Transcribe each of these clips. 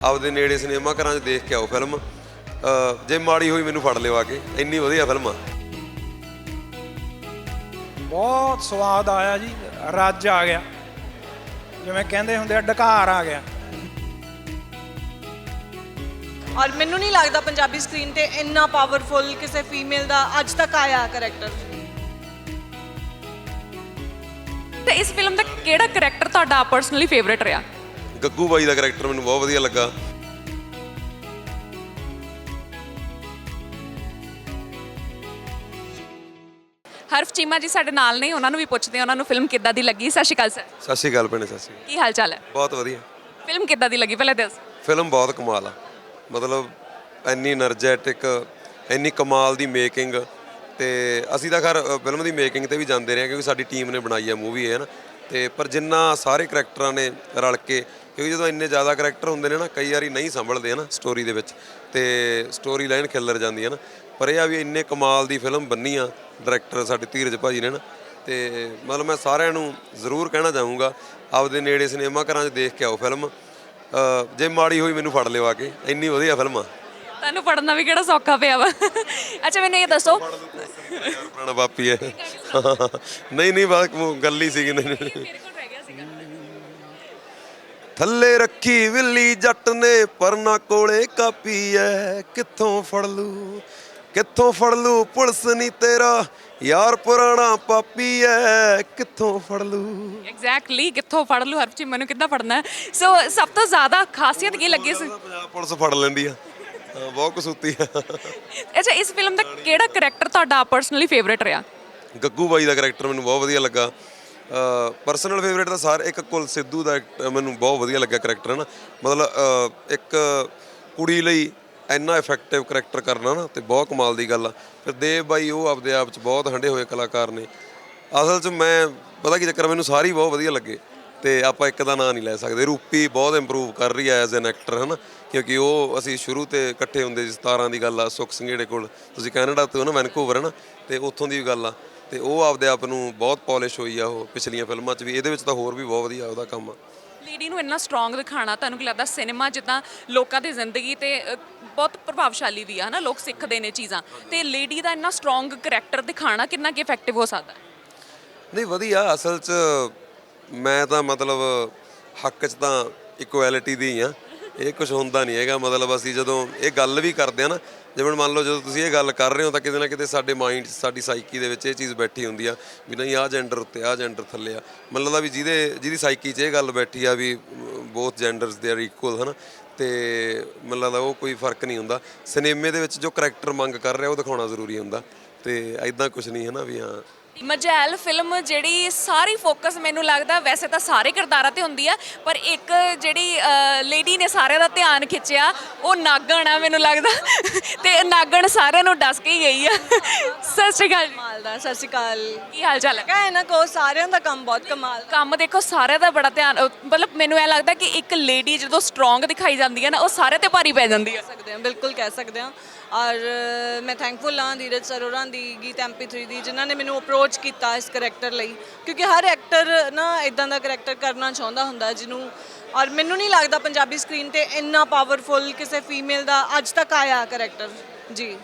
ਆਪਦੇ ਨੇੜੇ ਸਿਨੇਮਾ ਘਰਾਂ 'ਚ ਦੇਖ ਕੇ ਆਓ ਫਿਲਮ। ਜੇ ਮਾੜੀ ਹੋਈ ਮੈਨੂੰ ਫੜ ਲਿਓ ਆ ਕੇ। ਇੰਨੀ ਵਧੀਆ ਫਿਲਮ ਆ। ਬਹੁਤ ਸਵਾਦ ਆਇਆ ਜੀ। ਰੱਜ ਆ ਗਿਆ। ਜਿਵੇਂ ਕਹਿੰਦੇ ਹੁੰਦੇ ਆ ਡਕਾਰ ਆ ਗਿਆ। ਔਰ ਮੈਨੂੰ ਨਹੀਂ ਲੱਗਦਾ ਪੰਜਾਬੀ ਸਕਰੀਨ ਤੇ ਇੰਨਾ ਪਾਵਰਫੁਲ ਕਿਸੇ ਫੀਮੇਲ ਦਾ ਅੱਜ ਤੱਕ ਆਇਆ ਕਰੈਕਟਰ ਤੇ ਇਸ ਫਿਲਮ ਦਾ ਕਿਹੜਾ ਕੈਰੈਕਟਰ ਤੁਹਾਡਾ ਪਰਸਨਲੀ ਫੇਵਰਿਟ ਰਿਹਾ? ਗੱਗੂ ਬਾਈ ਦਾ ਕੈਰੈਕਟਰ ਮੈਨੂੰ ਬਹੁਤ ਵਧੀਆ ਲੱਗਾ। ਹਰਫ ਚੀਮਾ ਜੀ ਸਾਡੇ ਨਾਲ ਨੇ ਉਹਨਾਂ ਨੂੰ ਵੀ ਪੁੱਛਦੇ ਹਾਂ ਉਹਨਾਂ ਨੂੰ ਫਿਲਮ ਕਿੱਦਾਂ ਦੀ ਲੱਗੀ? ਸਤਿ ਸ਼੍ਰੀ ਅਕਾਲ ਸਰ ਸਤਿ ਸ਼੍ਰੀ ਅਕਾਲ ਭੈਣੇ ਸਤਿ ਸ਼੍ਰੀ ਅਕਾਲ। ਕੀ ਹਾਲ ਚਾਲ ਹੈ? ਬਹੁਤ ਵਧੀਆ। ਫਿਲਮ ਕਿੱਦਾਂ ਦੀ ਲੱਗੀ? ਪਹਿਲਾਂ ਦੱਸ। ਫਿਲਮ ਬਹੁਤ ਕਮਾਲ ਆ। ਮਤਲਬ ਇੰਨੀ એનર્ਜੈਟਿਕ ਇੰਨੀ ਕਮਾਲ ਦੀ ਮੇਕਿੰਗ ਤੇ ਅਸੀਂ ਤਾਂ ਖਰ ਫਿਲਮ ਦੀ ਮੇਕਿੰਗ ਤੇ ਵੀ ਜਾਂਦੇ ਰਹੇ ਕਿਉਂਕਿ ਸਾਡੀ ਟੀਮ ਨੇ ਬਣਾਈ ਆ ਮੂਵੀ ਹੈ ਨਾ ਤੇ ਪਰ ਜਿੰਨਾ ਸਾਰੇ ਕੈਰੈਕਟਰਾਂ ਨੇ ਰਲ ਕੇ ਕਿਉਂਕਿ ਜਦੋਂ ਇੰਨੇ ਜ਼ਿਆਦਾ ਕਰੈਕਟਰ ਹੁੰਦੇ ਨੇ ਨਾ ਕਈ ਵਾਰੀ ਨਹੀਂ ਸੰਭਲਦੇ ਨਾ ਸਟੋਰੀ ਦੇ ਵਿੱਚ। ਤੇ ਸਟੋਰੀ ਲਾਈਨ ਖਿੱਲਰ ਜਾਂਦੀ ਹੈ ਨਾ ਪਰ ਇਹ ਆ ਵੀ ਇੰਨੇ ਕਮਾਲ ਦੀ ਫਿਲਮ ਬੰਨੀ ਆ ਡਾਇਰੈਕਟਰ ਸਾਡੇ ਧੀਰਜ ਭਾਜੀ ਨੇ ਨਾ। ਤੇ ਮਤਲਬ ਮੈਂ ਸਾਰਿਆਂ ਨੂੰ ਜ਼ਰੂਰ ਕਹਿਣਾ ਚਾਹੂੰਗਾ ਆਪਦੇ ਨੇੜੇ ਸਿਨੇਮਾ ਘਰਾਂ 'ਚ ਦੇਖ ਕੇ ਆਓ ਫਿਲਮ ਜੇ ਮਾੜੀ ਹੋਈ ਮੈਨੂੰ ਫੜ ਲਿਓ ਆ ਕੇ ਇੰਨੀ ਵਧੀਆ ਫਿਲਮ ਆ। ਤੁਹਾਨੂੰ ਪੜਨਾ ਵੀ ਕਿਹੜਾ ਸੌਖਾ ਪਿਆ ਵਾ। ਅੱਛਾ ਮੈਨੂੰ ਇਹ ਦੱਸੋ। ਪੁਰਾਣਾ ਬਾਪੀ ਹੈ। ਨਹੀਂ ਨਹੀਂ ਬਾਤ ਗੱਲ ਹੀ ਸੀਗੀ ਨਹੀਂ ਮੇਰੇ ਕੋਲ ਰਹਿ ਗਿਆ ਸੀਗਾ ਥੱਲੇ ਰੱਖੀ ਵਿੱਲੀ ਜੱਟ ਨੇ ਪਰਨਾ ਕੋਲੇ ਕਾਪੀ ਐ। ਕਿੱਥੋਂ ਫੜ ਲੂ? ਕਿੱਥੋਂ ਫੜ ਲੂ? ਪੁਲਿਸ ਨਹੀਂ ਤੇਰਾ ਯਾਰ ਪੁਰਾਣਾ ਪਾਪੀ ਐ। ਕਿੱਥੋਂ ਫੜ ਲੂ? ਐਗਜ਼ੈਕਟਲੀ ਕਿੱਥੋਂ ਫੜ ਲੂ? ਹਰਫ ਚੀਮਾ ਨੂੰ ਕਿੱਦਾਂ ਫੜਨਾ? ਸੋ ਸਭ ਤੋਂ ਜ਼ਿਆਦਾ ਖਾਸੀਅਤ ਕੀ ਲੱਗੀ ਸੀ? ਪੰਜਾਬ ਪੁਲਿਸ ਫੜ ਲੈਂਦੀ ਆ। ਹਾਂ, ਬਹੁਤ ਕਸੂਤੀ ਆ। ਅੱਛਾ ਇਸ ਫਿਲਮ ਦਾ ਕਿਹੜਾ ਕੈਰੈਕਟਰ ਤੁਹਾਡਾ ਪਰਸਨਲੀ ਫੇਵਰਿਟ ਰਿਹਾ? ਗੱਗੂ ਬਾਈ ਦਾ ਕਰੈਕਟਰ ਮੈਨੂੰ ਬਹੁਤ ਵਧੀਆ ਲੱਗਾ। ਪਰਸਨਲ ਫੇਵਰੇਟ ਤਾਂ ਸਾਰ ਇੱਕ ਕੁਲ ਸਿੱਧੂ ਦਾ act ਮੈਨੂੰ ਬਹੁਤ ਵਧੀਆ ਲੱਗਾ ਕਰੈਕਟਰ ਨਾ? ਮਤਲਬ ਇੱਕ ਕੁੜੀ ਲਈ ਇੰਨਾ ਇਫੈਕਟਿਵ ਕਰੈਕਟਰ ਕਰਨਾ ਨਾ ਤੇ ਬਹੁਤ ਕਮਾਲ ਦੀ ਗੱਲ ਆ। ਫਿਰ ਦੇਵ ਬਾਈ ਉਹ ਆਪਦੇ ਆਪ ਚ ਬਹੁਤ ਹੰਡੇ ਹੋਏ ਕਲਾਕਾਰ ਨੇ। ਅਸਲ ਚ ਮੈਂ ਪਤਾ ਕੀ ਚੱਕਰ ਆ, ਮੈਨੂੰ ਸਾਰੀ ਬਹੁਤ ਵਧੀਆ ਲੱਗੇ ਤੇ ਆਪਾਂ ਇੱਕ ਦਾ ਨਾਂ ਨਹੀਂ ਲੈ ਸਕਦੇ। ਰੂਪੀ ਬਹੁਤ ਇੰਪਰੂਵ ਕਰ ਰਹੀ ਹੈ ਐਜ਼ ਐਨ ਐਕਟਰ ਹਨਾ ਕਿਉਂਕਿ ਉਹ ਅਸੀਂ ਸ਼ੁਰੂ ਤੇ ਇਕੱਠੇ ਹੁੰਦੇ ਸੀ 17 ਦੀ ਗੱਲ ਆ ਸੁਖ ਸਿੰਘੇੜੇ ਕੋਲ। ਤੁਸੀਂ ਕੈਨੇਡਾ ਤੋਂ ਨਾ ਵੈਨਕੂਵਰ ਹਨਾ ਤੇ ਉੱਥੋਂ ਦੀ ਗੱਲ ਆ। ਤੇ ਉਹ ਆਪਦੇ ਆਪ ਨੂੰ ਬਹੁਤ ਪਾਲਿਸ਼ ਹੋਈ ਆ ਉਹ ਪਿਛਲੀਆਂ ਫਿਲਮਾਂ 'ਚ ਵੀ ਇਹਦੇ ਵਿੱਚ ਤਾਂ ਹੋਰ ਵੀ ਬਹੁਤ ਵਧੀਆ ਉਹਦਾ ਕੰਮ ਆ। ਲੇਡੀ ਨੂੰ ਇੰਨਾ ਸਟਰੋਂਗ ਦਿਖਾਣਾ ਤੁਹਾਨੂੰ ਕੀ ਲੱਗਦਾ ਸਿਨੇਮਾ ਜਿੱਦਾਂ ਲੋਕਾਂ ਦੀ ਜ਼ਿੰਦਗੀ ਤੇ ਅ, ਬਹੁਤ ਪ੍ਰਭਾਵਸ਼ਾਲੀ ਵੀ ਆ ਹਨਾ? ਲੋਕ ਸਿੱਖਦੇ ਨੇ ਚੀਜ਼ਾਂ। ਤੇ ਲੇਡੀ ਦਾ ਇੰਨਾ ਸਟਰੋਂਗ ਕਰੈਕਟਰ ਦਿਖਾਣਾ ਕਿੰਨਾ ਕਿ ਇਫੈਕਟਿਵ ਹੋ ਸਕਦਾ? ਹੈ ਨਹੀਂ ਵਧੀਆ। ਅਸਲ 'ਚ ਮੈਂ ਤਾਂ ਮਤਲਬ ਹੱਕ 'ਚ ਤਾਂ ਇਕੁਐਲਿਟੀ ਦੀ ਹੀ ਆ। ਇਹ ਕੁਝ ਹੁੰਦਾ ਨਹੀਂ ਹੈਗਾ। ਮਤਲਬ ਅਸੀਂ ਜਦੋਂ ਇਹ ਗੱਲ ਵੀ ਕਰਦੇ ਆ ਨਾ ਜਿਵੇਂ ਮੰਨ ਲਓ ਜਦੋਂ ਤੁਸੀਂ ਇਹ ਗੱਲ ਕਰ ਰਹੇ ਹੋ ਤਾਂ ਕਿਤੇ ਨਾ ਕਿਤੇ ਸਾਡੇ ਮਾਈਂਡ ਸਾਡੀ ਸਾਈਕੀ ਦੇ ਵਿੱਚ ਇਹ ਚੀਜ਼ ਬੈਠੀ ਹੁੰਦੀ ਆ ਵੀ ਨਹੀਂ, ਆਹ ਜੈਂਡਰ ਉੱਤੇ, ਆਹ ਜੈਂਡਰ ਥੱਲੇ ਆ। ਮੈਨੂੰ ਲੱਗਦਾ ਵੀ ਜਿਹਦੇ, ਜਿਹਦੀ ਸਾਈਕੀ 'ਚ ਇਹ ਗੱਲ ਬੈਠੀ ਆ ਵੀ ਬੋਥ ਜੈਂਡਰਸ ਦੇ ਆਰ ਇਕੁਅਲ ਹਨਾ? ਤੇ ਮੈਨੂੰ ਲੱਗਦਾ ਉਹ ਕੋਈ ਫ਼ਰਕ ਨਹੀਂ ਹੁੰਦਾ। ਸਿਨੇਮੇ ਦੇ ਵਿੱਚ ਜੋ ਕਰੈਕਟਰ ਮੰਗ ਕਰ ਰਿਹਾ, ਉਹ ਦਿਖਾਉਣਾ ਜ਼ਰੂਰੀ ਹੁੰਦਾ। ਤੇ ਐਦਾਂ ਕੁਝ ਨਹੀਂ ਹੈ ਨਾ ਵੀ ਹਾਂ। ਮਜੈਲ ਫਿਲਮ ਜਿਹੜੀ ਸਾਰੀ ਫੋਕਸ ਮੈਨੂੰ ਲੱਗਦਾ ਵੈਸੇ ਤਾਂ ਸਾਰੇ ਕਿਰਦਾਰਾਂ ਤੇ ਹੁੰਦੀ ਆ ਪਰ ਇੱਕ ਜਿਹੜੀ ਲੇਡੀ ਨੇ ਸਾਰਿਆਂ ਦਾ ਧਿਆਨ ਖਿੱਚਿਆ ਉਹ ਨਾਗਣ ਆ ਮੈਨੂੰ ਲੱਗਦਾ। ਤੇ ਨਾਗਣ ਸਾਰਿਆਂ ਨੂੰ ਡਸ ਕੇ ਹੀ ਗਈ ਆ। ਸਤਿ ਸ਼੍ਰੀ ਅਕਾਲ ਜੀ। ਕਮਾਲ ਦਾ ਸਤਿ ਸ਼੍ਰੀ ਅਕਾਲ। ਕੀ ਹਾਲ ਚਾਲ ਹੈ? ਕਹੇ ਨਾ ਕੋ ਸਾਰਿਆਂ ਦਾ ਕੰਮ ਬਹੁਤ ਕਮਾਲ ਕੰਮ ਦੇਖੋ ਸਾਰਿਆਂ ਦਾ ਬੜਾ ਧਿਆਨ ਮਤਲਬ ਮੈਨੂੰ ਐ ਲੱਗਦਾ ਕਿ ਇੱਕ ਲੇਡੀ ਜਦੋਂ ਸਟਰੋਂਗ ਦਿਖਾਈ ਜਾਂਦੀ ਹੈ ਨਾ ਉਹ ਸਾਰੇ ਤੇ ਭਾਰੀ ਪੈ ਜਾਂਦੀ ਹੈ ਸਕਦੇ ਹਾਂ ਬਿਲਕੁਲ ਕਹਿ ਸਕਦੇ ਹਾਂ। ਔਰ ਮੈਂ ਥੈਂਕਫੁਲ ਹਾਂ ਧੀਰਜ ਸਰ ਹੋਰਾਂ ਦੀ ਗੀਤ MP3 ਦੀ ਜਿਨ੍ਹਾਂ ਨੇ ਮੈਨੂੰ ਅਪਰੋਚ ਕੀਤਾ ਇਸ ਕਰੈਕਟਰ ਲਈ ਕਿਉਂਕਿ ਹਰ ਐਕਟਰ ਨਾ ਇਦਾਂ ਦਾ ਕਰੈਕਟਰ ਕਰਨਾ ਚਾਹੁੰਦਾ ਹੁੰਦਾ ਜਿਹਨੂੰ ਔਰ ਮੈਨੂੰ ਨਹੀਂ ਲੱਗਦਾ ਪੰਜਾਬੀ ਸਕਰੀਨ ਤੇ ਇੰਨਾ ਪਾਵਰਫੁਲ ਕਿਸੇ ਫੀਮੇਲ ਦਾ ਅੱਜ ਤੱਕ ਆਇਆ ਕਰੈਕਟਰ ਜੀ।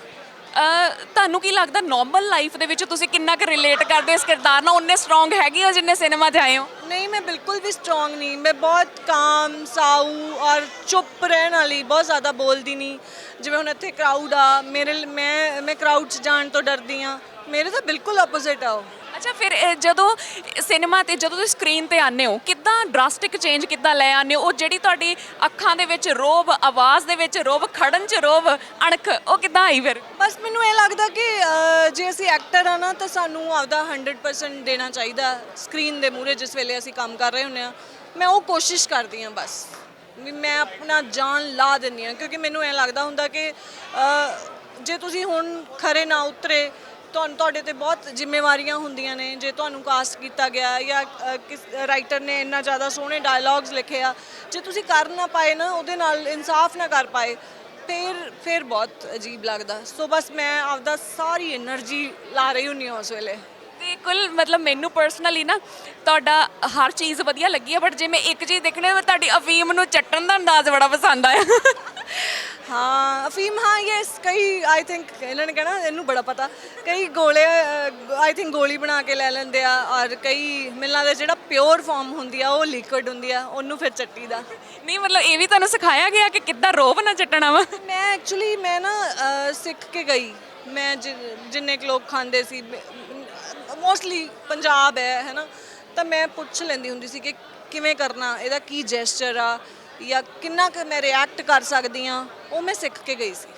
ਅਹ ਤੁਹਾਨੂੰ ਕੀ ਲੱਗਦਾ ਨਾਰਮਲ ਲਾਈਫ ਦੇ ਵਿੱਚ ਤੁਸੀਂ ਕਿੰਨਾ ਕੁ ਰਿਲੇਟ ਕਰਦੇ ਹੋ ਇਸ ਕਿਰਦਾਰ ਨਾਲ? ਉਹਨੇ ਸਟਰੋਂਗ ਹੈਗੇ ਹੋ ਜਿੰਨੇ ਸਿਨੇਮਾ 'ਚ ਆਏ ਹੋ? ਨਹੀਂ ਮੈਂ ਬਿਲਕੁਲ ਵੀ ਸਟਰੋਂਗ ਨਹੀਂ। ਮੈਂ ਬਹੁਤ ਕਾਮ ਸਾਊ ਔਰ ਚੁੱਪ ਰਹਿਣ ਵਾਲੀ ਬਹੁਤ ਜ਼ਿਆਦਾ ਬੋਲਦੀ ਨਹੀਂ। ਜਿਵੇਂ ਹੁਣ ਇੱਥੇ ਕਰਾਊਡ ਆ ਮੇਰੇ ਮੈਂ ਮੈਂ ਕਰਾਊਡ 'ਚ ਜਾਣ ਤੋਂ ਡਰਦੀ ਆ ਮੇਰੇ ਤਾਂ ਬਿਲਕੁਲ ਆਪੋਜ਼ਿਟ ਆ ਉਹ। ਅੱਛਾ ਫਿਰ ਜਦੋਂ ਸਿਨੇਮਾ ਤੇ ਜਦੋਂ ਤੁਸੀਂ ਸਕਰੀਨ ਤੇ ਆਨੇ ਹੋ ਕਿੱਦਾਂ ਡਰਾਸਟਿਕ ਚੇਂਜ ਕਿੱਦਾਂ ਲੈ ਆਨੇ ਹੋ? ਉਹ ਜਿਹੜੀ ਤੁਹਾਡੀ ਅੱਖਾਂ ਦੇ ਵਿੱਚ ਰੋਬ ਆਵਾਜ਼ ਦੇ ਵਿੱਚ ਰੋਬ ਖੜਨ 'ਚ ਰੋਬ ਅਣਖ ਉਹ ਕਿੱਦਾਂ ਆਈ ਫਿਰ? ਬਸ ਮੈਨੂੰ ਇਹ ਲੱਗਦਾ ਕਿ ਅਹ, ਜੇ ਅਸੀਂ ਐਕਟਰ ਆ ਨਾ ਤਾਂ ਸਾਨੂੰ ਆਪਦਾ 100% ਦੇਣਾ ਚਾਹੀਦਾ ਸਕਰੀਨ ਦੇ ਮੂਹਰੇ ਜਿਸ ਵੇਲੇ ਅਸੀਂ ਕੰਮ ਕਰ ਰਹੇ ਹੁੰਨੇ ਆ ਮੈਂ ਉਹ ਕੋਸ਼ਿਸ਼ ਕਰਦੀ ਆ ਬਸ। ਵੀ ਮੈਂ ਆਪਣਾ ਜਾਨ ਲਾ ਦਿੰਦੀ ਆ ਕਿਉਂਕਿ ਮੈਨੂੰ ਇਹ ਲੱਗਦਾ ਹੁੰਦਾ ਕਿ ਅਹ, ਜੇ ਤੁਸੀਂ ਹੁਣ ਖਰੇ ਨਾ ਉਤਰੇ ਤੁਹਾਨੂੰ ਤੁਹਾਡੇ ਤੇ ਬਹੁਤ ਜ਼ਿੰਮੇਵਾਰੀਆਂ ਹੁੰਦੀਆਂ ਨੇ, ਜੇ ਤੁਹਾਨੂੰ ਕਾਸਟ ਕੀਤਾ ਗਿਆ ਜਾਂ ਕਿਸ ਰਾਈਟਰ ਨੇ ਇੰਨਾ ਜ਼ਿਆਦਾ ਸੋਹਣੇ ਡਾਇਲੌਗਸ ਲਿਖੇ ਆ, ਜੇ ਤੁਸੀਂ ਕਰ ਨਾ ਪਾਏ ਨਾ, ਉਹਦੇ ਨਾਲ ਇਨਸਾਫ ਨਾ ਕਰ ਪਾਏ, ਫਿਰ ਫਿਰ ਬਹੁਤ ਅਜੀਬ ਲੱਗਦਾ। ਸੋ ਬਸ ਮੈਂ ਆਪਦਾ ਸਾਰੀ એનર્ਜੀ ਲਾ ਰਹੀ ਹੁੰਨੀ ਹਾਂ ਉਸ ਵੇਲੇ। ਤੇ ਕੁੱਲ ਮਤਲਬ ਮੈਨੂੰ ਪਰਸਨਲੀ ਨਾ ਤੁਹਾਡਾ ਹਰ ਚੀਜ਼ ਵਧੀਆ ਲੱਗੀ ਹੈ ਬਟ ਜੇ ਮੈਂ ਇੱਕ ਚੀਜ਼ ਦੇਖਣੀ ਤਾਂ ਤੁਹਾਡੀ ਅਫੀਮ ਨੂੰ ਚੱਟਣ ਦਾ ਅੰਦਾਜ਼ ਬੜਾ ਪਸੰਦ ਆਇਆ। ਹਾਂ ਅਫੀਮ ਹਾਂ ਯੈਸ ਕਈ ਆਈ ਥਿੰਕ ਇਹਨਾਂ ਨੇ ਕਹਿਣਾ ਇਹਨੂੰ ਬੜਾ ਪਤਾ। ਕਈ ਗੋਲੇ ਆਈ ਥਿੰਕ ਗੋਲੀ ਬਣਾ ਕੇ ਲੈ ਲੈਂਦੇ ਆ ਔਰ ਕਈ ਮੈਨੂੰ ਲੱਗਦਾ ਜਿਹੜਾ ਪਿਓਰ ਫਾਰਮ ਹੁੰਦੀ ਆ ਉਹ ਲਿਕੁਇਡ ਹੁੰਦੀ ਆ ਉਹਨੂੰ ਫਿਰ ਚੱਟੀ ਦਾ। ਨਹੀਂ ਮਤਲਬ ਇਹ ਵੀ ਤੁਹਾਨੂੰ ਸਿਖਾਇਆ ਗਿਆ ਕਿ ਕਿੱਦਾਂ ਰੋਬ ਨਾ ਚੱਟਣਾ ਵਾ? ਮੈਂ ਐਕਚੁਅਲੀ ਮੈਂ ਨਾ ਸਿੱਖ ਕੇ ਗਈ। ਮੈਂ ਜਿੰਨੇ ਲੋਕ ਖਾਂਦੇ ਸੀ ਮੋਸਟਲੀ ਪੰਜਾਬ ਹੈ ਹੈਨਾ ਤਾਂ ਮੈਂ ਪੁੱਛ ਲੈਂਦੀ ਹੁੰਦੀ ਸੀ ਕਿ ਕਿਵੇਂ ਕਰਨਾ ਇਹਦਾ ਕੀ ਜੈਸਚਰ ਆ? ਜਾਂ ਕਿੰਨਾ ਕੁ ਮੈਂ ਰਿਐਕਟ ਕਰ ਸਕਦੀ ਆ ਉਹ ਮੈਂ ਸਿੱਖ ਕੇ ਗਈ ਸੀ।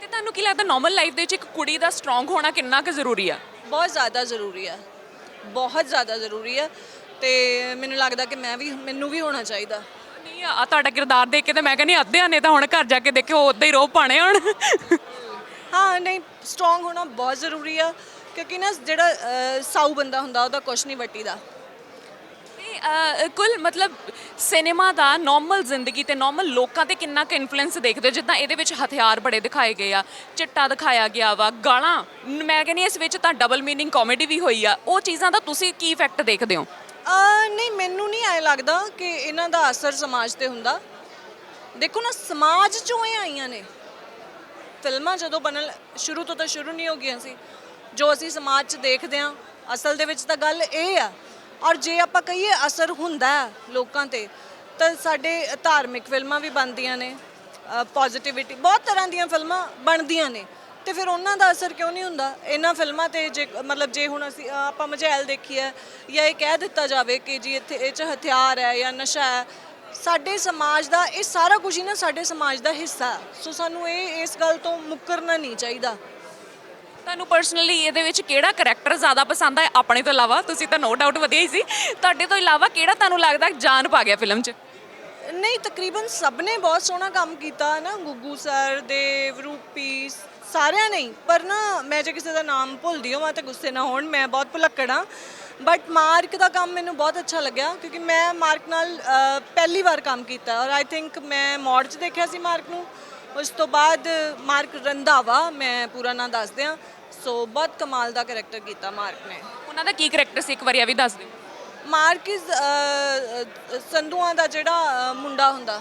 ਤੇ ਤੁਹਾਨੂੰ ਕੀ ਲੱਗਦਾ ਨਾਰਮਲ ਲਾਈਫ ਦੇ ਵਿੱਚ ਇੱਕ ਕੁੜੀ ਦਾ ਸਟਰੋਂਗ ਹੋਣਾ ਕਿੰਨਾ ਕੁ ਜ਼ਰੂਰੀ ਆ? ਬਹੁਤ ਜ਼ਿਆਦਾ ਜ਼ਰੂਰੀ ਆ। ਬਹੁਤ ਜ਼ਿਆਦਾ ਜ਼ਰੂਰੀ ਆ। ਤੇ ਮੈਨੂੰ ਲੱਗਦਾ ਕਿ ਮੈਂ ਵੀ ਮੈਨੂੰ ਵੀ ਹੋਣਾ ਚਾਹੀਦਾ। ਨਹੀਂ ਆ ਤੁਹਾਡਾ ਕਿਰਦਾਰ ਦੇਖ ਕੇ ਤਾਂ ਮੈਂ ਕਹਿੰਦੀ ਅੱਧਿਆਂ ਨੇ ਤਾਂ ਹੁਣ ਘਰ ਜਾ ਕੇ ਦੇਖਿਓ ਉਦਾਂ ਹੀ ਰੋਬ ਪਾਣੇ ਹੁਣ। ਹਾਂ ਨਹੀਂ ਸਟਰੋਂਗ ਹੋਣਾ ਬਹੁਤ ਜ਼ਰੂਰੀ ਆ। ਕਿਉਂਕਿ ਨਾ ਜਿਹੜਾ ਅਹ, ਸਾਊ ਬੰਦਾ ਹੁੰਦਾ ਉਹਦਾ ਕੁਛ ਨਹੀਂ ਵੱਟੀਦਾ ਅਹ, ਕੁੱਲ ਮਤਲਬ ਸਿਨੇਮਾ ਦਾ ਨਾਰਮਲ ਜ਼ਿੰਦਗੀ ਤੇ ਨਾਰਮਲ ਲੋਕਾਂ ਤੇ ਕਿੰਨਾ ਕੁ ਇਨਫਲੂਐਂਸ ਦੇਖਦੇ ਹੋ? ਜਿੱਦਾਂ ਇਹਦੇ ਵਿੱਚ ਹਥਿਆਰ ਬੜੇ ਦਿਖਾਏ ਗਏ ਆ ਚਿੱਟਾ ਦਿਖਾਇਆ ਗਿਆ ਵਾ ਗਾਲਾਂ ਨ- ਮੈਂ ਕਹਿੰਦੀ ਇਸ ਵਿੱਚ ਤਾਂ ਡਬਲ ਮੀਨਿੰਗ ਕਾਮੇਡੀ ਵੀ ਹੋਈ ਆ। ਉਹ ਚੀਜ਼ਾਂ ਦਾ ਤੁਸੀਂ ਕੀ ਇਫੈਕਟ ਦੇਖਦੇ ਹੋ? ਆ ਨਹੀਂ ਮੈਨੂੰ ਨਹੀਂ ਐ ਲੱਗਦਾ ਕਿ ਇਹਨਾਂ ਦਾ ਅਸਰ ਸਮਾਜ ਤੇ ਹੁੰਦਾ। ਦੇਖੋ ਨਾ ਸਮਾਜ ਚੋਂ ਇਹ ਆਈਆਂ ਨੇ। ਫਿਲਮਾਂ ਜਦੋਂ ਬਣਨ ਸ਼ੁਰੂ ਤੋਂ ਤਾਂ ਸ਼ੁਰੂ ਨਹੀਂ ਹੋ ਗਈਆਂ ਸੀ। ਜੋ ਅਸੀਂ ਸਮਾਜ 'ਚ ਦੇਖਦੇ ਹਾਂ ਅਸਲ ਦੇ ਵਿੱਚ ਤਾਂ ਗੱਲ ਇਹ ਆ ਔਰ ਜੇ ਆਪਾਂ ਕਹੀਏ ਅਸਰ ਹੁੰਦਾ ਹੈ ਲੋਕਾਂ ਤੇ, ਤਾਂ ਸਾਡੇ ਧਾਰਮਿਕ ਫਿਲਮਾਂ ਵੀ ਬਣਦੀਆਂ ਨੇ ਪੋਜ਼ਿਟਿਵਿਟੀ ਬਹੁਤ ਤਰ੍ਹਾਂ ਦੀਆਂ ਫਿਲਮਾਂ ਬਣਦੀਆਂ ਨੇ। ਤੇ ਫਿਰ ਉਹਨਾਂ ਦਾ ਅਸਰ ਕਿਉਂ ਨਹੀਂ ਹੁੰਦਾ? ਇਹਨਾਂ ਫਿਲਮਾਂ ਤੇ ਜੇ, ਮਤਲਬ ਜੇ ਹੁਣ ਅਸੀਂ ਆਪਾਂ ਮਜ਼ੈਲ ਦੇਖੀ ਹੈ ਜਾਂ ਇਹ ਕਹਿ ਦਿੱਤਾ ਜਾਵੇ ਕਿ ਜੀ ਇੱਥੇ, ਇਹ ਚ ਹਥਿਆਰ ਹੈ ਜਾਂ ਨਸ਼ਾ ਹੈ, ਸਾਡੇ ਸਮਾਜ ਦਾ, ਇਹ ਸਾਰਾ ਕੁਝ ਹੀ ਨਾ ਸਾਡੇ ਸਮਾਜ ਦਾ ਹਿੱਸਾ ਹੈ। ਸੋ ਸਾਨੂੰ ਇਹ, ਇਸ ਗੱਲ ਤੋਂ ਮੁੱਕਰਨਾ ਨਹੀਂ ਚਾਹੀਦਾ। ਤੁਹਾਨੂੰ ਪਰਸਨਲੀ ਇਹਦੇ ਵਿੱਚ ਕਿਹੜਾ ਕੈਰੈਕਟਰ ਜ਼ਿਆਦਾ ਪਸੰਦ ਆ ਆਪਣੇ ਤੋਂ ਇਲਾਵਾ ਤੁਸੀਂ ਤਾਂ ਨੋ ਡਾਊਟ ਵਧੀਆ ਹੀ ਸੀ। ਤੁਹਾਡੇ ਤੋਂ ਇਲਾਵਾ ਕਿਹੜਾ ਤੁਹਾਨੂੰ ਲੱਗਦਾ ਜਾਨ ਪਾ ਗਿਆ ਫਿਲਮ 'ਚ? ਨਹੀਂ ਤਕਰੀਬਨ ਸਭ ਨੇ ਬਹੁਤ ਸੋਹਣਾ ਕੰਮ ਕੀਤਾ ਨਾ? ਗੁੱਗੂ ਸਰ ਦੇਵ ਰੂਪੀ ਸਾਰਿਆਂ ਨੇ ਹੀ। ਪਰ ਨਾ ਮੈਂ ਜੇ ਕਿਸੇ ਦਾ ਨਾਮ ਭੁੱਲਦੀ ਹਾਂ ਤਾਂ ਗੁੱਸੇ ਨਾ ਹੋਣ ਮੈਂ ਬਹੁਤ ਭੁਲੱਕੜ ਹਾਂ। ਬਟ ਮਾਰਕ ਦਾ ਕੰਮ ਮੈਨੂੰ ਬਹੁਤ ਅੱਛਾ ਲੱਗਿਆ ਕਿਉਂਕਿ ਮੈਂ ਮਾਰਕ ਨਾਲ ਅ, ਪਹਿਲੀ ਵਾਰ ਕੰਮ ਕੀਤਾ। ਔਰ ਆਈ ਥਿੰਕ ਮੈਂ ਮੌੜ 'ਚ ਦੇਖਿਆ ਸੀ ਮਾਰਕ ਨੂੰ। ਉਸ ਤੋਂ ਬਾਅਦ ਮਾਰਕ ਰੰਧਾਵਾ ਮੈਂ ਪੂਰਾ ਨਾਂ ਦੱਸ ਦਿਆਂ ਸੋ ਬਹੁਤ ਕਮਾਲ ਦਾ ਕੈਰੈਕਟਰ ਕੀਤਾ ਮਾਰਕ ਨੇ। ਉਹਨਾਂ ਦਾ ਕੀ ਕੈਰੈਕਟਰ ਸੀ? ਇੱਕ ਵਾਰੀ ਇਹ ਵੀ ਦੱਸ ਦਿਓ। ਮਾਰਕ ਇਜ਼ ਸੰਧੂਆਂ ਦਾ ਜਿਹੜਾ ਮੁੰਡਾ ਹੁੰਦਾ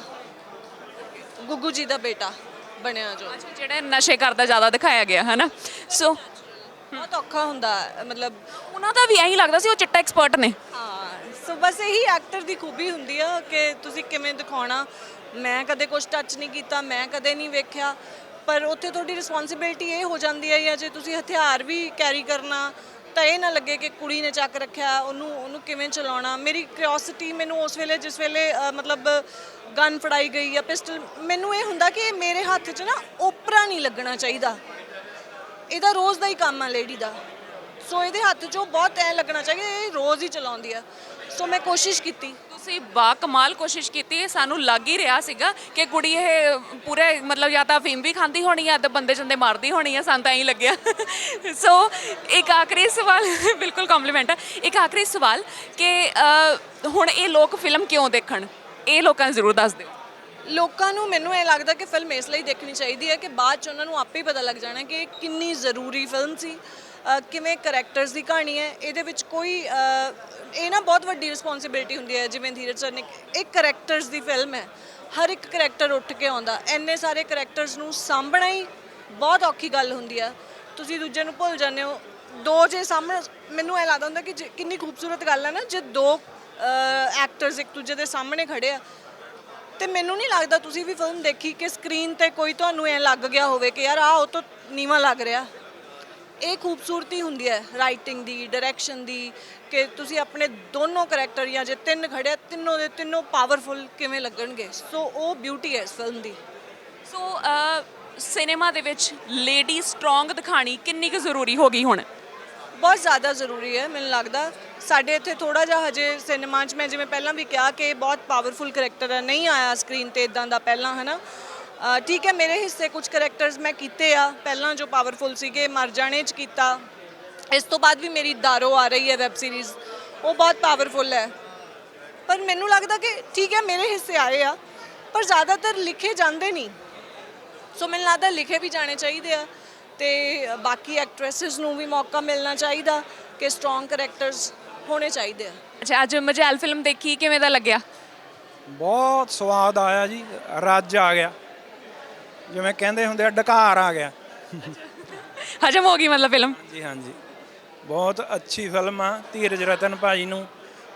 ਗੁੱਗੂ ਜੀ ਦਾ ਬੇਟਾ ਬਣਿਆ ਜੋ। ਜਿਹੜੇ ਨਸ਼ੇ ਕਰਦਾ ਜ਼ਿਆਦਾ ਦਿਖਾਇਆ ਗਿਆ ਹਨਾ? ਸੋ ਬਹੁਤ ਔਖਾ ਹੁੰਦਾ ਹੈ, ਮਤਲਬ ਉਹਨਾਂ ਦਾ ਵੀ ਐਂ ਹੀ ਲੱਗਦਾ ਸੀ ਉਹ ਚਿੱਟਾ ਐਕਸਪਰਟ ਨੇ। ਹਾਂ ਸੋ ਬਸ ਇਹੀ ਐਕਟਰ ਦੀ ਖੂਬੀ ਹੁੰਦੀ ਆ ਕਿ ਤੁਸੀਂ ਕਿਵੇਂ ਦਿਖਾਉਣਾ ਮੈਂ ਕਦੇ ਕੁਝ ਟੱਚ ਨਹੀਂ ਕੀਤਾ ਮੈਂ ਕਦੇ ਨਹੀਂ ਵੇਖਿਆ। ਪਰ ਉੱਥੇ ਤੁਹਾਡੀ ਰਿਸਪੌਂਸਿਬਿਲਟੀ ਇਹ ਹੋ ਜਾਂਦੀ ਹੈ ਜਾਂ ਜੇ ਤੁਸੀਂ ਹਥਿਆਰ ਵੀ ਕੈਰੀ ਕਰਨਾ ਤਾਂ ਇਹ ਨਾ ਲੱਗੇ ਕਿ ਕੁੜੀ ਨੇ ਚੱਕ ਰੱਖਿਆ ਉਹਨੂੰ ਉਹਨੂੰ ਕਿਵੇਂ ਚਲਾਉਣਾ। ਮੇਰੀ ਕਿਉਰਿਓਸਿਟੀ ਮੈਨੂੰ ਉਸ ਵੇਲੇ ਜਿਸ ਵੇਲੇ ਅ, ਮਤਲਬ ਗਨ ਫੜਾਈ ਗਈ ਜਾਂ ਪਿਸਟਲ ਮੈਨੂੰ ਇਹ ਹੁੰਦਾ ਕਿ ਇਹ ਮੇਰੇ ਹੱਥ 'ਚ ਨਾ ਓਪਰਾ ਨਹੀਂ ਲੱਗਣਾ ਚਾਹੀਦਾ। ਇਹਦਾ ਰੋਜ਼ ਦਾ ਹੀ ਕੰਮ ਆ ਲੇਡੀ ਦਾ। ਸੋ ਇਹਦੇ ਹੱਥ 'ਚੋਂ ਬਹੁਤ ਐ ਲੱਗਣਾ ਚਾਹੀਦਾ ਇਹ ਰੋਜ਼ ਹੀ ਚਲਾਉਂਦੀ ਆ। ਸੋ ਮੈਂ ਕੋਸ਼ਿਸ਼ ਕੀਤੀ। ਤੁਸੀਂ ਬਾ ਕਮਾਲ ਕੋਸ਼ਿਸ਼ ਕੀਤੀ, ਸਾਨੂੰ ਲੱਗ ਹੀ ਰਿਹਾ ਸੀਗਾ ਕਿ ਕੁੜੀ ਇਹ ਪੂਰੇ, ਮਤਲਬ ਜਾਂ ਤਾਂ ਫੀਮ ਵੀ ਖਾਂਦੀ ਹੋਣੀ ਆ ਤੇ ਬੰਦੇ ਚੰਦੇ ਮਾਰਦੀ ਹੋਣੀ ਆ, ਸਾਨੂੰ ਤਾਂ ਐਂ ਲੱਗਿਆ। ਸੋ ਇੱਕ ਆਖਰੀ ਸਵਾਲ, ਬਿਲਕੁਲ ਕੰਪਲੀਮੈਂਟ ਹੈ ਇੱਕ ਆਖਰੀ ਸਵਾਲ ਕਿ ਹੁਣ ਇਹ ਲੋਕ ਫਿਲਮ ਕਿਉਂ ਦੇਖਣ? ਇਹ ਲੋਕਾਂ ਨੂੰ ਜ਼ਰੂਰ ਦੱਸ ਦਿਓ। ਲੋਕਾਂ ਨੂੰ ਮੈਨੂੰ ਇਹ ਲੱਗਦਾ ਕਿ ਫਿਲਮ ਇਸ ਲਈ ਦੇਖਣੀ ਚਾਹੀਦੀ ਹੈ ਕਿ ਬਾਅਦ ਚ ਉਹਨਾਂ ਨੂੰ ਆਪੇ ਹੀ ਪਤਾ ਲੱਗ ਜਾਣਾ ਕਿ ਕਿੰਨੀ ਜ਼ਰੂਰੀ ਫਿਲਮ ਸੀ। ਕਿਵੇਂ ਕੈਰੈਕਟਰਸ ਦੀ ਕਹਾਣੀ ਹੈ, ਇਹਦੇ ਵਿੱਚ ਕੋਈ ਇਹ ਨਾ ਬਹੁਤ ਵੱਡੀ ਰਿਸਪੌਂਸਿਬਿਲਟੀ ਹੁੰਦੀ ਹੈ, ਜਿਵੇਂ ਧੀਰਜ ਸਰ ਨੇ ਇੱਕ ਕੈਰੈਕਟਰਸ ਦੀ ਫਿਲਮ ਹੈ। ਹਰ ਇੱਕ ਕੈਰੈਕਟਰ ਉੱਠ ਕੇ ਆਉਂਦਾ। ਐਨੇ ਸਾਰੇ ਕੈਰੈਕਟਰਸ ਨੂੰ ਸਾਂਭਣਾ ਹੀ ਬਹੁਤ ਔਖੀ ਗੱਲ ਹੁੰਦੀ ਆ। ਤੁਸੀਂ ਦੂਜੇ ਨੂੰ ਭੁੱਲ ਜਾਂਦੇ ਹੋ। ਦੋ ਜੇ ਸਾਹਮਣੇ, ਮੈਨੂੰ ਇਹ ਲੱਗਦਾ ਹੁੰਦਾ ਕਿ ਜੇ- ਕਿੰਨੀ ਖੂਬਸੂਰਤ ਗੱਲ ਹੈ ਨਾ, ਜੇ ਦੋ ਐਕਟਰਸ ਇੱਕ ਦੂਜੇ ਦੇ ਸਾਹਮਣੇ ਖੜੇ ਆ। ਤੇ ਮੈਨੂੰ ਨਹੀਂ ਲੱਗਦਾ ਤੁਸੀਂ ਵੀ ਫਿਲਮ ਦੇਖੀ ਕਿ ਸਕਰੀਨ ਤੇ ਕੋਈ ਤੁਹਾਨੂੰ ਐ ਲੱਗ ਗਿਆ ਹੋਵੇ ਕਿ ਯਾਰ ਆ ਉਹ ਤੋਂ ਨੀਵਾ ਲੱਗ ਰਿਹਾ। ਇਹ ਖੂਬਸੂਰਤੀ ਹੁੰਦੀ ਹੈ ਰਾਈਟਿੰਗ ਦੀ ਡਾਇਰੈਕਸ਼ਨ ਦੀ ਕਿ ਤੁਸੀਂ ਆਪਣੇ ਦੋਨੋਂ ਕੈਰੈਕਟਰ ਜਾਂ ਜੇ ਤਿੰਨ ਖੜਿਆ ਤਿੰਨੋਂ ਦੇ ਤਿੰਨੋਂ ਪਾਵਰਫੁਲ ਕਿਵੇਂ ਲੱਗਣਗੇ? ਸੋ ਉਹ ਬਿਊਟੀ ਹੈ ਇਸ ਫਿਲਮ ਦੀ। ਸੋ ਸਿਨੇਮਾ ਦੇ ਵਿੱਚ ਲੇਡੀ ਸਟਰੋਂਗ ਦਿਖਾਣੀ ਕਿੰਨੀ ਕੁ ਜ਼ਰੂਰੀ ਹੋ ਗਈ ਹੁਣ? ਬਹੁਤ ਜ਼ਿਆਦਾ ਜ਼ਰੂਰੀ ਹੈ ਮੈਨੂੰ ਲੱਗਦਾ। ਸਾਡੇ ਇੱਥੇ ਥੋੜਾ ਜਿਹਾ ਹਜੇ ਸਿਨੇਮਾ 'ਚ ਮੈਂ ਜਿਵੇਂ ਪਹਿਲਾਂ ਵੀ ਕਿਹਾ ਕਿ ਬਹੁਤ ਪਾਵਰਫੁਲ ਕਰੈਕਟਰ ਹੈ ਨਹੀਂ ਆਇਆ ਸਕਰੀਨ ਤੇ ਇਦਾਂ ਦਾ ਪਹਿਲਾਂ ਹੈ ਨਾ ਅ, ਠੀਕ ਹੈ ਮੇਰੇ ਹਿੱਸੇ ਕੁਝ ਕਰੈਕਟਰਸ ਮੈਂ ਕੀਤੇ ਆ। ਪਹਿਲਾਂ ਜੋ ਪਾਵਰਫੁਲ ਸੀਗੇ ਮਰ ਜਾਣੇ 'ਚ ਕੀਤਾ। ਇਸ ਤੋਂ ਬਾਅਦ ਵੀ ਮੇਰੀ ਦਾਰੋ ਆ ਰਹੀ ਹੈ ਵੈਬ ਸੀਰੀਜ਼ ਉਹ ਬਹੁਤ ਪਾਵਰਫੁਲ ਹੈ। ਪਰ ਮੈਨੂੰ ਲੱਗਦਾ ਕਿ ਠੀਕ ਹੈ ਮੇਰੇ ਹਿੱਸੇ ਆਏ ਆ। ਪਰ ਜ਼ਿਆਦਾਤਰ ਲਿਖੇ ਜਾਂਦੇ ਨਹੀਂ। ਸੋ ਮੈਨੂੰ ਲੱਗਦਾ ਲਿਖੇ ਵੀ ਜਾਣੇ ਚਾਹੀਦੇ ਆ। ਤੇ ਬਾਕੀ ਐਕਟ੍ਰੈਸਸ ਨੂੰ ਵੀ ਮੌਕਾ ਮਿਲਣਾ ਚਾਹੀਦਾ ਕਿ ਸਟਰੋਂਗ ਕਰੈਕਟਰਸ ਹੋਣੇ ਚਾਹੀਦੇ ਆ। ਅੱਛਾ ਅੱਜ ਮਜੈਲ ਫਿਲਮ ਦੇਖੀ ਕਿਵੇਂ ਦਾ ਲੱਗਿਆ? ਬਹੁਤ ਸਵਾਦ ਆਇਆ ਜੀ। ਰੱਜ ਆ ਗਿਆ। ਜਿਵੇਂ ਕਹਿੰਦੇ ਹੁੰਦੇ ਆ ਡਕਾਰ ਆ ਗਿਆ। ਹਜਮ ਹੋ ਗਈ ਮਤਲਬ ਫਿਲਮ? ਜੀ ਹਾਂਜੀ। ਬਹੁਤ ਅੱਛੀ ਫਿਲਮ ਆ ਧੀਰਜ ਰਤਨ ਭਾਜੀ ਨੂੰ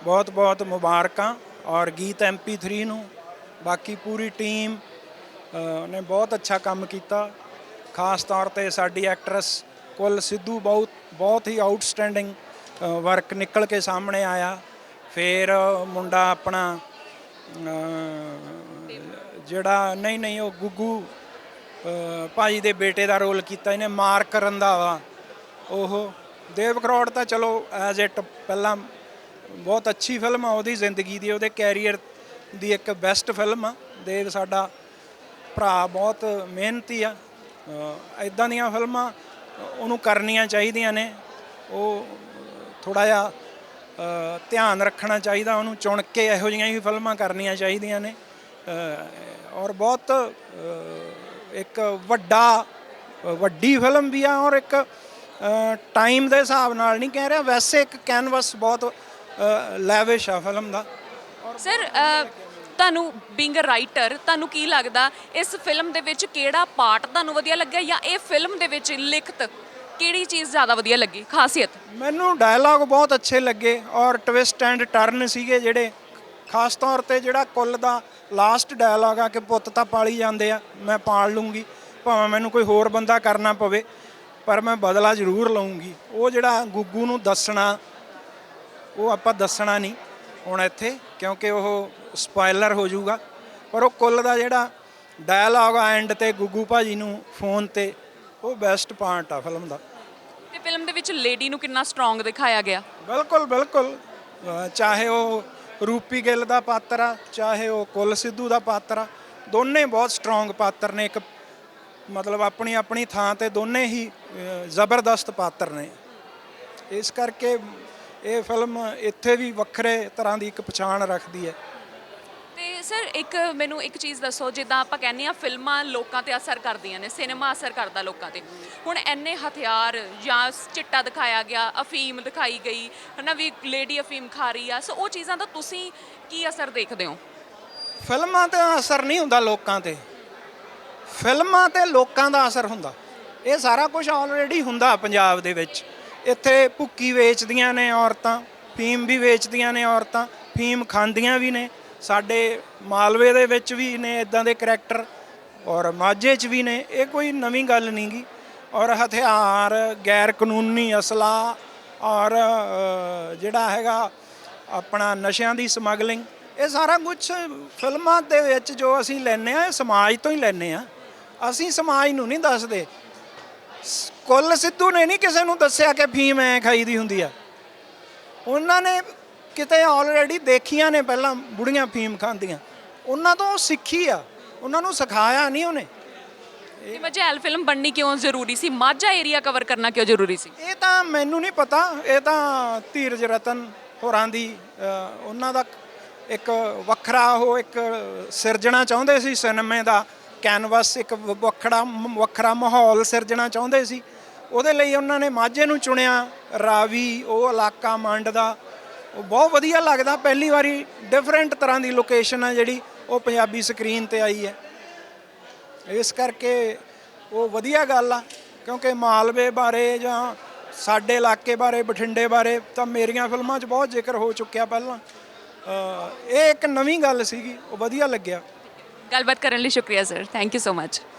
ਬਹੁਤ ਬਹੁਤ ਮੁਬਾਰਕਾਂ ਔਰ ਗੀਤ MP3 ਨੂੰ। ਬਾਕੀ ਪੂਰੀ ਟੀਮ ਨੇ ਬਹੁਤ ਅੱਛਾ ਕੰਮ ਕੀਤਾ। ਖਾਸ ਤੌਰ ਤੇ ਸਾਡੀ ਐਕਟਰੈਸ ਕੁੱਲ ਸਿੱਧੂ ਬਹੁਤ ਬਹੁਤ ਹੀ ਆਊਟਸਟੈਂਡਿੰਗ ਵਰਕ ਨਿਕਲ ਕੇ ਸਾਹਮਣੇ ਆਇਆ। ਫਿਰ ਮੁੰਡਾ ਆਪਣਾ ਜਿਹੜਾ ਨਹੀਂ ਨਹੀਂ ਉਹ ਗੁੱਗੂ ਅ, ਦੇ ਬੇਟੇ ਦਾ ਰੋਲ ਕੀਤਾ ਇਹਨੇ ਮਾਰਕ ਰੰਧਾਵਾ ਉਹ ਦੇਵ ਕਰੋੜ ਤਾਂ ਚਲੋ ਐਜ਼ ਇਟ ਪਹਿਲਾਂ ਬਹੁਤ ਅੱਛੀ ਫਿਲਮ ਆ ਉਹਦੀ ਜ਼ਿੰਦਗੀ ਦੀ ਉਹਦੇ ਕੈਰੀਅਰ ਦੀ ਇੱਕ ਬੈਸਟ ਫਿਲਮ ਆ। ਦੇਵ ਸਾਡਾ ਭਰਾ ਬਹੁਤ ਮਿਹਨਤੀ ਆ। ਇਦਾਂ ਦੀਆਂ ਫਿਲਮਾਂ ਉਹਨੂੰ ਕਰਨੀਆਂ ਚਾਹੀਦੀਆਂ ਨੇ। ਉਹ ਥੋੜਾ ਜਿਹਾ ਧਿਆਨ ਰੱਖਣਾ ਚਾਹੀਦਾ ਉਹਨੂੰ ਚੁਣ ਕੇ ਇਹੋ ਜਿਹੀਆਂ ਹੀ ਫਿਲਮਾਂ ਕਰਨੀਆਂ ਚਾਹੀਦੀਆਂ ਨੇ। ਔਰ ਬਹੁਤ ਇੱਕ ਵੱਡਾ ਵੱਡੀ ਫਿਲਮ ਵੀ ਆ ਔਰ ਇੱਕ ਟਾਈਮ ਦੇ ਹਿਸਾਬ ਨਾਲ ਨਹੀਂ ਕਹਿ ਰਿਹਾ ਵੈਸੇ ਇੱਕ ਕੈਨਵਸ ਬਹੁਤ ਲੈਵਿਸ਼ ਆ ਫਿਲਮ ਦਾ। ਸਰ ਤੁਹਾਨੂੰ ਬੀਇੰਗ ਅ ਰਾਈਟਰ ਤੁਹਾਨੂੰ ਕੀ ਲੱਗਦਾ ਇਸ ਫਿਲਮ ਦੇ ਵਿੱਚ ਕਿਹੜਾ ਪਾਰਟ ਤੁਹਾਨੂੰ ਵਧੀਆ ਲੱਗਿਆ ਜਾਂ ਇਹ ਫਿਲਮ ਦੇ ਵਿੱਚ ਲਿਖਤ ਕਿਹੜੀ ਚੀਜ਼ ਜ਼ਿਆਦਾ ਵਧੀਆ ਲੱਗੀ ਖਾਸੀਅਤ? ਮੈਨੂੰ ਡਾਇਲੌਗ ਬਹੁਤ ਅੱਛੇ ਲੱਗੇ ਔਰ ਟਵਿਸਟ ਐਂਡ ਟਰਨ ਸੀਗੇ ਜਿਹੜੇ ਖਾਸ ਤੌਰ ਤੇ ਜਿਹੜਾ ਕੁੱਲ ਦਾ ਲਾਸਟ ਡਾਇਲੌਗ ਆ ਕਿ ਪੁੱਤ ਤਾਂ ਪਾਲੀ ਜਾਂਦੇ ਆ ਮੈਂ ਪਾਲ ਲੂੰਗੀ ਭਾਵੇਂ ਮੈਨੂੰ ਕੋਈ ਹੋਰ ਬੰਦਾ ਕਰਨਾ ਪਵੇ ਪਰ ਮੈਂ ਬਦਲਾ ਜ਼ਰੂਰ ਲਵਾਂਗੀ ਉਹ ਜਿਹੜਾ ਗੁੱਗੂ ਨੂੰ ਦੱਸਣਾ ਉਹ ਆਪਾਂ ਦੱਸਣਾ ਨਹੀਂ ਹੁਣ ਇੱਥੇ ਕਿਉਂਕਿ ਉਹ ਸਪੋਇਲਰ ਹੋ ਜਾਊਗਾ। ਪਰ ਉਹ ਕੁੱਲ ਦਾ ਜਿਹੜਾ ਡਾਇਲੌਗ ਆ ਐਂਡ ਤੇ ਗੁੱਗੂ ਭਾਜੀ ਨੂੰ ਫੋਨ ਤੇ ਉਹ ਬੈਸਟ ਪਾਰਟ ਆ ਫਿਲਮ ਦਾ। ਤੇ ਫਿਲਮ ਦੇ ਵਿੱਚ ਲੇਡੀ ਨੂੰ ਕਿੰਨਾ ਸਟਰੋਂਗ ਦਿਖਾਇਆ ਗਿਆ। ਬਿਲਕੁਲ ਬਿਲਕੁਲ। ਚਾਹੇ ਉਹ ਰੂਪੀ ਗਿੱਲ ਦਾ ਪਾਤਰ ਆ, ਚਾਹੇ ਉਹ ਕੁੱਲ ਸਿੱਧੂ ਦਾ ਪਾਤਰ ਆ, ਦੋਨੇ ਬਹੁਤ ਸਟਰੋਂਗ ਪਾਤਰ ਨੇ, ਇੱਕ ਮਤਲਬ ਆਪਣੀ ਆਪਣੀ ਥਾਂ ਤੇ ਦੋਨੇ ਹੀ ਜ਼ਬਰਦਸਤ ਪਾਤਰ ਨੇ। ਇਸ ਕਰਕੇ ਇਹ ਫਿਲਮ ਇੱਥੇ ਵੀ ਵੱਖਰੇ ਤਰ੍ਹਾਂ ਦੀ ਇੱਕ ਪਛਾਣ ਰੱਖਦੀ ਹੈ। ਸਰ, ਇੱਕ ਮੈਨੂੰ ਇੱਕ ਚੀਜ਼ ਦੱਸੋ, ਜਿੱਦਾਂ ਆਪਾਂ ਕਹਿੰਦੇ ਆ ਫਿਲਮਾਂ ਲੋਕਾਂ ਤੇ ਅਸਰ ਕਰਦੀਆਂ ਨੇ, ਸਿਨੇਮਾ ਅਸਰ ਕਰਦਾ ਲੋਕਾਂ ਤੇ। ਹੁਣ ਐਨੇ ਹਥਿਆਰ ਜਾਂ ਚਿੱਟਾ ਦਿਖਾਇਆ ਗਿਆ, ਅਫੀਮ ਦਿਖਾਈ ਗਈ, ਹਨਾ ਵੀ ਲੇਡੀ ਅਫੀਮ ਖਾ ਰਹੀ ਆ, ਸੋ ਉਹ ਚੀਜ਼ਾਂ ਦਾ ਤੁਸੀਂ ਕੀ ਅਸਰ ਦੇਖਦੇ ਹੋ? ਫਿਲਮਾਂ ਤੇ ਅਸਰ ਨਹੀਂ ਹੁੰਦਾ ਲੋਕਾਂ ਤੇ। ਫਿਲਮਾਂ ਤੇ ਲੋਕਾਂ ਦਾ ਅਸਰ ਹੁੰਦਾ। ਇਹ ਸਾਰਾ ਕੁਝ ਆਲਰੇਡੀ ਹੁੰਦਾ ਪੰਜਾਬ ਦੇ ਵਿੱਚ। ਇੱਥੇ ਭੁੱਕੀ ਵੇਚਦੀਆਂ ਨੇ ਔਰਤਾਂ, ਫੀਮ ਵੀ ਵੇਚਦੀਆਂ ਨੇ ਔਰਤਾਂ, ਫੀਮ ਖਾਂਦੀਆਂ ਵੀ ਨੇ। ਸਾਡੇ ਮਾਲਵੇ ਦੇ ਵਿੱਚ ਵੀ ਨੇ ਇਦਾਂ ਦੇ ਕਰੈਕਟਰ ਔਰ ਮਾਝੇ 'ਚ ਵੀ ਨੇ, ਇਹ ਕੋਈ ਨਵੀਂ ਗੱਲ ਨਹੀਂ ਗੀ। ਔਰ ਹਥਿਆਰ, ਗੈਰ ਕਾਨੂੰਨੀ ਅਸਲਾ ਔਰ ਜਿਹੜਾ ਹੈਗਾ ਆਪਣਾ ਨਸ਼ਿਆਂ ਦੀ ਸਮਗਲਿੰਗ, ਇਹ ਸਾਰਾ ਕੁਝ ਫਿਲਮਾਂ ਦੇ ਵਿੱਚ ਜੋ ਅਸੀਂ ਲੈਨੇ ਆ ਇਹ ਸਮਾਜ ਤੋਂ ਹੀ ਲੈਨੇ ਆ ਅਸੀਂ ਸਮਾਜ ਨੂੰ ਨਹੀਂ ਦੱਸਦੇ। ਕੁੱਲ ਸਿੱਧੂ ਨੇ ਨਹੀਂ ਕਿਸੇ ਨੂੰ ਦੱਸਿਆ ਕਿ ਫੀਮ ਐ ਖਾਈਦੀ ਹੁੰਦੀ ਆ। ਉਹਨਾਂ ਨੇ ਕਿਤੇ ਆਲਰੇਡੀ ਦੇਖੀਆਂ ਨੇ ਪਹਿਲਾਂ ਬੁੜੀਆਂ ਫੀਮ ਖਾਂਦੀਆਂ। ਉਹਨਾਂ ਤੋਂ ਸਿੱਖੀ ਆ। ਉਹਨਾਂ ਨੂੰ ਸਿਖਾਇਆ ਨਹੀਂ ਉਹਨੇ। ਤੇ ਮਜੈਲ ਫਿਲਮ ਬਣਨੀ ਕਿਉਂ ਜ਼ਰੂਰੀ ਸੀ? ਮਾਝਾ ਏਰੀਆ ਕਵਰ ਕਰਨਾ ਕਿਉਂ ਜ਼ਰੂਰੀ ਸੀ? ਇਹ ਤਾਂ ਮੈਨੂੰ ਨਹੀਂ ਪਤਾ। ਇਹ ਤਾਂ ਧੀਰਜ ਰਤਨ ਹੋਰਾਂ ਦੀ ਉਹਨਾਂ ਦਾ ਇੱਕ ਵੱਖਰਾ ਉਹ ਇੱਕ ਸਿਰਜਣਾ ਚਾਹੁੰਦੇ ਸੀ। ਸਿਨੇਮੇ ਦਾ ਕੈਨਵਸ ਇੱਕ ਵੱਖਰਾ ਵੱਖਰਾ ਮਾਹੌਲ ਸਿਰਜਣਾ ਚਾਹੁੰਦੇ ਸੀ। ਉਹਦੇ ਲਈ ਉਹਨਾਂ ਨੇ ਮਾਝੇ ਨੂੰ ਚੁਣਿਆ। ਰਾਵੀ ਉਹ ਇਲਾਕਾ ਮੰਡ ਦਾ ਉਹ ਬਹੁਤ ਵਧੀਆ ਲੱਗਦਾ, ਪਹਿਲੀ ਵਾਰੀ ਡਿਫਰੈਂਟ ਤਰ੍ਹਾਂ ਦੀ ਲੋਕੇਸ਼ਨ ਆ ਜਿਹੜੀ, ਉਹ ਪੰਜਾਬੀ ਸਕਰੀਨ ਤੇ ਆਈ ਹੈ। ਇਸ ਕਰਕੇ ਉਹ ਵਧੀਆ ਗੱਲ ਆ, ਕਿਉਂਕਿ ਮਾਲਵੇ ਬਾਰੇ ਜਾਂ ਸਾਡੇ ਇਲਾਕੇ ਬਾਰੇ, ਬਠਿੰਡੇ ਬਾਰੇ ਤਾਂ ਮੇਰੀਆਂ ਫਿਲਮਾਂ 'ਚ ਬਹੁਤ ਜ਼ਿਕਰ ਹੋ ਚੁੱਕਿਆ ਪਹਿਲਾਂ। ਇਹ ਇੱਕ ਨਵੀਂ ਗੱਲ ਸੀਗੀ, ਉਹ ਵਧੀਆ ਲੱਗਿਆ। ਗੱਲਬਾਤ ਕਰਨ ਲਈ ਸ਼ੁਕਰੀਆ sir thank you so much